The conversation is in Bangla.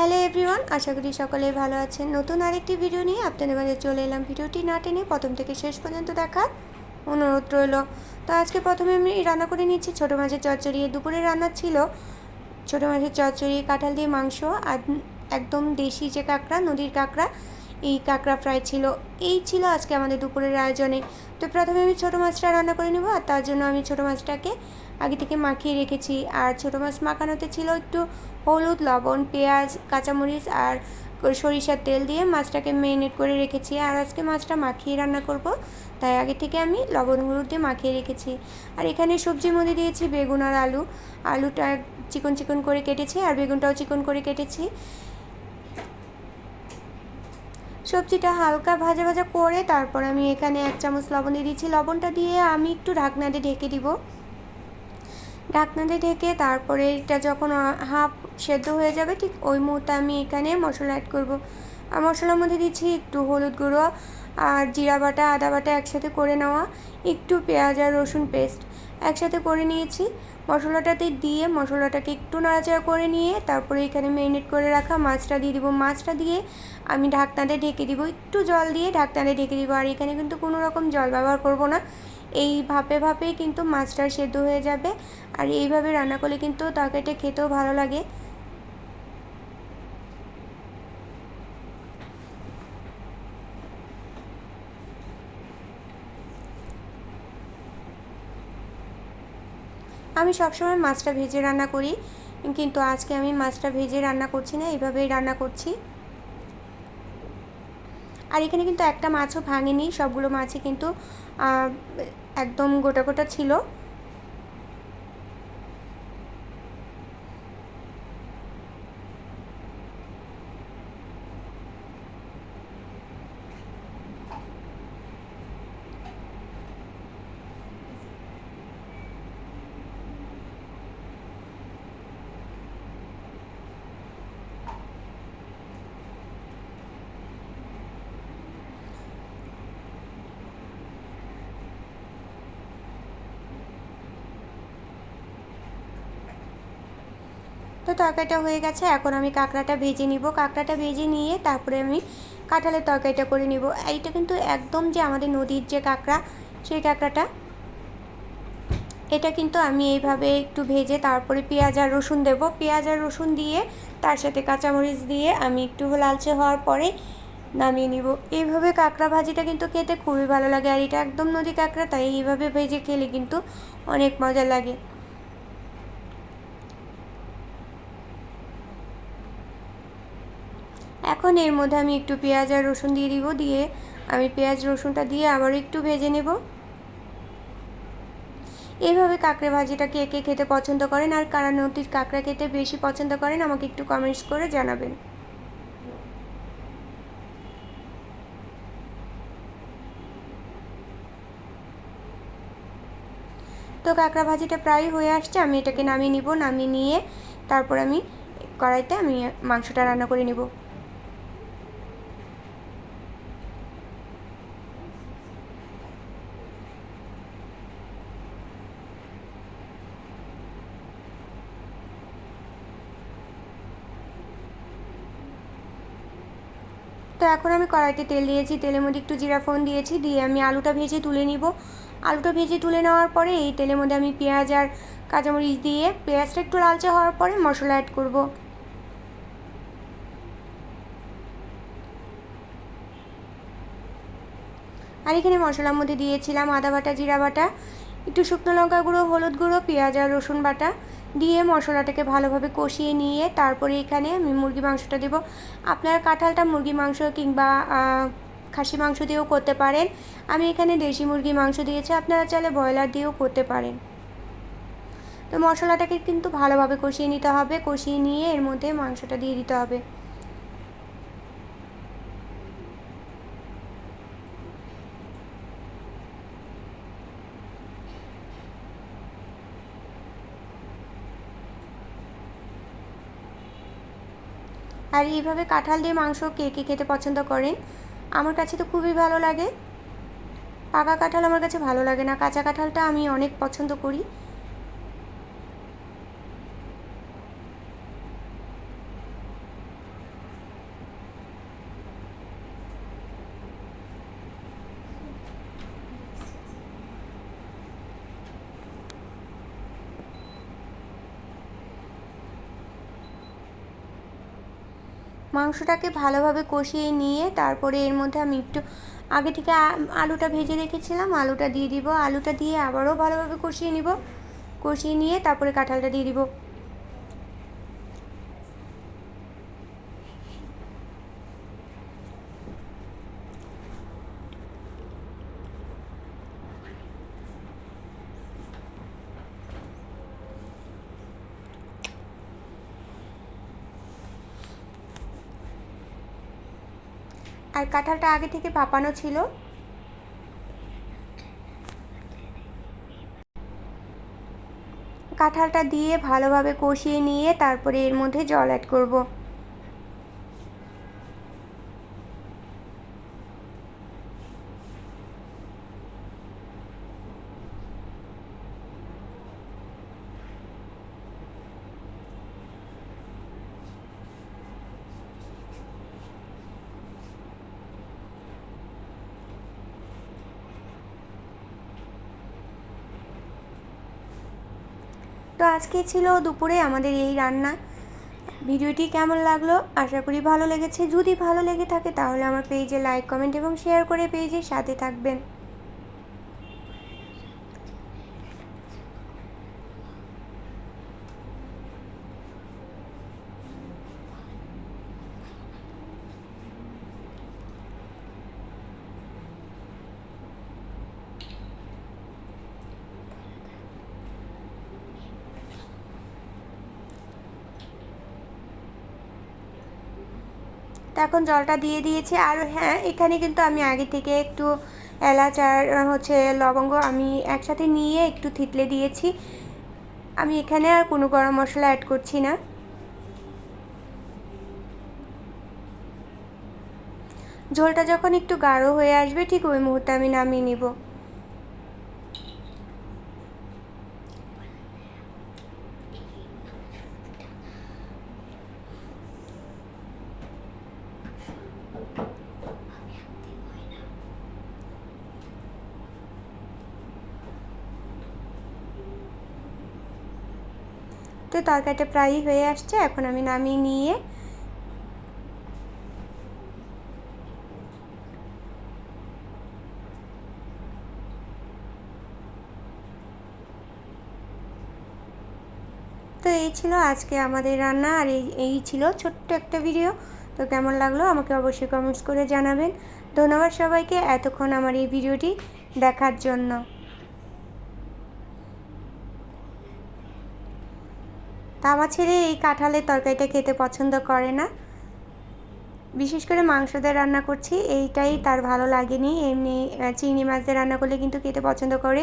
হ্যালো এভরিওয়ান, আশা করি সকলে ভালো আছেন। নতুন আরেকটি ভিডিও নিয়ে আপনাদের মাঝে চলে এলাম। ভিডিওটি না টেনে প্রথম থেকে শেষ পর্যন্ত দেখার অনুরোধ রইল। তো আজকে প্রথমে আমি রান্না করে নিচ্ছি ছোটো মাছের চচ্চড়ি। দুপুরে রান্না ছিল ছোটো মাছের চচ্চড়ি, কাঁঠাল দিয়ে মাংস আর একদম দেশি যে কাঁকড়া, নদীর কাঁকড়া এই কাঁকড়া ফ্রাই ছিল, এই ছিল আজকে আমাদের দুপুরের আয়োজনে। তো প্রথমে আমি ছোটো মাছটা রান্না করে নেব, আর তার জন্য আমি ছোটো মাছটাকে আগে থেকে মাখিয়ে রেখেছি। আর ছোটো মাছ মাখানোতে ছিল একটু হলুদ, লবণ, পেঁয়াজ, কাঁচামরিচ আর সরিষার তেল দিয়ে মাছটাকে মেরিনেট করে রেখেছি। আর আজকে মাছটা মাখিয়ে রান্না করব, তাই আগে থেকে আমি লবণ, হলুদ দিয়ে মাখিয়ে রেখেছি। আর এখানে সবজির মধ্যে দিয়েছি বেগুন আর আলু। আলুটা চিকন চিকন করে কেটেছি, আর বেগুনটাও চিকন করে কেটেছি। সবজিটা হালকা ভাজা ভাজা করে তারপর আমি এখানে এক চামচ লবণ দিয়ে দিচ্ছি। লবণটা দিয়ে আমি একটু ঢাকনা দিয়ে ঢেকে দিব। ঢাকনা দিয়ে ঢেকে তারপরে এটা যখন হাফ সেদ্ধ হয়ে যাবে ঠিক ওই মুহূর্তে আমি এখানে মশলা অ্যাড করব। আর মশলার মধ্যে দিচ্ছি একটু হলুদ গুঁড়ো আর জিরা বাটা, আদা বাটা একসাথে করে নেওয়া। একটু পেঁয়াজ আর রসুন পেস্ট একসাথে করে নিয়েছি। মশলাটাতে দিয়ে মশলাটাকে একটু নাড়াচাড়া করে নিয়ে তারপরে এখানে ম্যারিনেট করে রাখা মাছটা দিয়ে দেবো। মাছটা দিয়ে আমি ঢাকনাতে ঢেকে দিব। একটু জল দিয়ে ঢাকনাতে ঢেকে দিব। আর এখানে কিন্তু কোনো রকম জল ব্যবহার করব না। এই ভাপে ভাপেই কিন্তু মাছটা সেদ্ধ হয়ে যাবে। আর এইভাবে রান্না করলে কিন্তু তরকারিটা খেতেও ভালো লাগে। আমি সবসময় মাছটা ভেজে রান্না করি, কিন্তু আজকে আমি মাছটা ভেজে রান্না করছি না, এইভাবেই রান্না করছি। আর এখানে কিন্তু একটা মাছও ভাঙেনি, সবগুলো মাছই কিন্তু একদম গোটা গোটা ছিল। তো তরকারিটা হয়ে গেছে, এখন আমি কাঁকড়াটা ভেজে নিব। কাঁকড়াটা ভেজে নিয়ে তারপরে আমি কাঁঠালের তরকারিটা করে নিব। এইটা কিন্তু একদম যে আমাদের নদীর যে কাঁকড়া, সেই কাঁকড়াটা, এটা কিন্তু আমি এইভাবে একটু ভেজে তারপরে পেঁয়াজ আর রসুন দেবো। পেঁয়াজ আর রসুন দিয়ে তার সাথে কাঁচামরিচ দিয়ে আমি একটু লালচে হওয়ার পরে নামিয়ে নিব। এইভাবে কাঁকড়া ভাজিটা কিন্তু খেতে খুবই ভালো লাগে। আর এটা একদম নদী কাঁকড়া, তাই এইভাবে ভেজে খেলে কিন্তু অনেক মজা লাগে। এখন এর মধ্যে আমি একটু পেঁয়াজ আর রসুন দিয়ে দিব, দিয়ে আমি পেঁয়াজ, রসুনটা দিয়ে আবার একটু ভেজে নেব। এইভাবে কাঁকড়া ভাজিটা কে কে খেতে পছন্দ করেন আর কারা নদীর কাঁকড়া খেতে বেশি পছন্দ করেন আমাকে একটু কমেন্টস করে জানাবেন। তো কাঁকড়া ভাজিটা প্রায় হয়ে আসছে, আমি এটাকে নামিয়ে নিব, নামিয়ে নিয়ে তারপর আমি কড়াইতে আমি মাংসটা রান্না করে নিব। তো এখন আমি কড়াইতে তেল দিয়েছি, তেলের মধ্যে একটু জিরা ফোন দিয়েছি, দিয়ে আমি আলুটা ভেজে তুলে নিব। আলুটা ভেজে তুলে নেওয়ার পরে এই তেলের মধ্যে আমি পেঁয়াজ আর কাঁচামরিচ দিয়ে পেঁয়াজটা একটু লালচে হওয়ার পরে মশলা অ্যাড করব। আর এখানে মশলার মধ্যে দিয়েছিলাম আদা বাটা, জিরা বাটা, একটু শুকনো লঙ্কা গুঁড়ো, হলুদ গুঁড়ো, পেঁয়াজ আর রসুন বাটা। দিয়ে মশলাটাকে ভালোভাবে কষিয়ে নিয়ে তারপরে এখানে আমি মুরগি মাংসটা দেবো। আপনারা কাঁঠালটা মুরগি মাংস কিংবা খাসি মাংস দিয়েও করতে পারেন। আমি এখানে দেশি মুরগি মাংস দিয়েছি, আপনারা চাইলে ব্রয়লার দিয়েও করতে পারেন। তো মশলাটাকে কিন্তু ভালোভাবে কষিয়ে নিতে হবে। কষিয়ে নিয়ে এর মধ্যে মাংসটা দিয়ে দিতে হবে। আর এইভাবে কাঁঠাল দিয়ে মাংস কে কে খেতে পছন্দ করেন? আমার কাছে তো খুবই ভালো লাগে। পাকা কাঁঠাল আমার কাছে ভালো লাগে না। কাঁচা কাঁঠালটা আমি অনেক পছন্দ করি। মাংসটাকে ভালোভাবে কষিয়ে নিয়ে তারপরে এর মধ্যে আমি একটু, আগে থেকে আলুটা ভেজে রেখেছিলাম, আলুটা দিয়ে দিব, আলুটা দিয়ে আবারও ভালোভাবে কষিয়ে নিব। কষিয়ে নিয়ে তারপরে কাঁঠালটা দিয়ে দিব। আর কাঁঠালটা আগে থেকে ভাপানো ছিল? কাঁঠালটা দিয়ে ভালোভাবে কষিয়ে নিয়ে তারপরে এর মধ্যে জল অ্যাড করব। তো আজকে ছিল দুপুরে আমাদের এই রান্না। ভিডিওটি কেমন লাগল? আশা করি ভালো লেগেছে। যদি ভালো লেগে থাকে তাহলে আমার পেজে লাইক কমেন্ট এবং শেয়ার করে পেজের সাথে থাকবেন। এখন জলটা দিয়ে দিয়েছি। আর হ্যাঁ এখানে কিন্তু আমি আগে থেকে একটু এলাচ আর হচ্ছে লবঙ্গ আমি একসাথে নিয়ে একটু থিতলে দিয়েছি। আমি এখানে আর কোনো গরম মশলা অ্যাড করছি না। ঝোলটা যখন একটু গাঢ় হয়ে আসবে, ঠিক ওই মুহূর্তে আমি নামিয়ে নিব। তো তরকারিটা প্রায়ই হয়ে আসছে, এখন আমি নামিয়ে নিয়ে তো এই ছিল আজকে আমাদের রান্না, আর এই এই ছিল ছোট্ট একটা ভিডিও তো কেমন লাগল আমাকে অবশ্যই কমেন্টস করে জানাবেন। ধন্যবাদ সবাইকে, এতক্ষণ আমার এই ভিডিওটি দেখার জন্য। তা আমার ছেলে এই কাঁঠালের তরকারিটা খেতে পছন্দ করে না। বিশেষ করে মাংস দিয়ে রান্না করছি, এইটাই তার ভালো লাগেনি। এমনি চিংড়ি মাছ দিয়ে রান্না করলে কিন্তু খেতে পছন্দ করে।